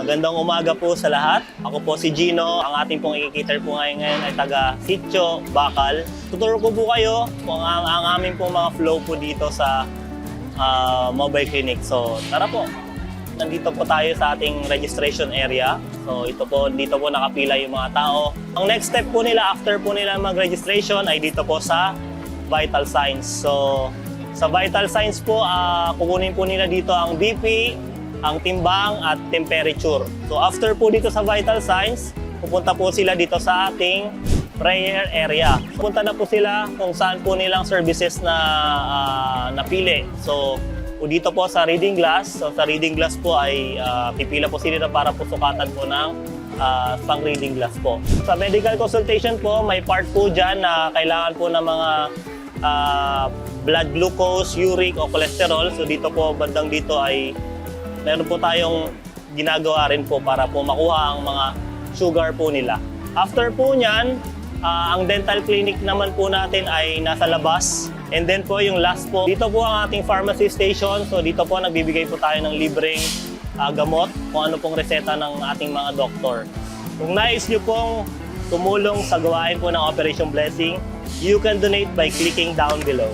Magandang umaga po sa lahat. Ako po si Gino. Ang ating pong ikikiter po ngayon, ngayon ay taga Sitio, Bakal. Tuturo ko po kayo kung ang, ang aming pong mga flow po dito sa ah, mobile clinic. So tara po. Nandito po tayo sa ating registration area. So ito po, dito po nakapila yung mga tao. Ang next step po nila after po nila mag-registration ay dito po sa vital signs. So sa vital signs po, ah, kukunin po nila dito ang BP, ang timbang at temperature. So after po dito sa vital signs, pupunta po sila dito sa ating prayer area. Pupunta na po sila kung saan po nilang services na ah, napili. So po dito po sa reading glass, so sa reading glass po ay ah, pipila po sila para po sukatan po ng ah, pang reading glass po. Sa medical consultation po, may part po dyan na kailangan po ng mga ah, blood glucose, uric o cholesterol. So dito po, bandang dito ay meron po tayong ginagawa rin po para po makuha ang mga sugar po nila. After po niyan, ah, ang dental clinic naman po natin ay nasa labas. And then po yung last po, dito po ang ating pharmacy station. So dito po nagbibigay po tayo ng libreng ah, gamot kung ano pong reseta ng ating mga doktor. Kung nais niyo pong tumulong sa gawain po ng Operation Blessing, you can donate by clicking down below.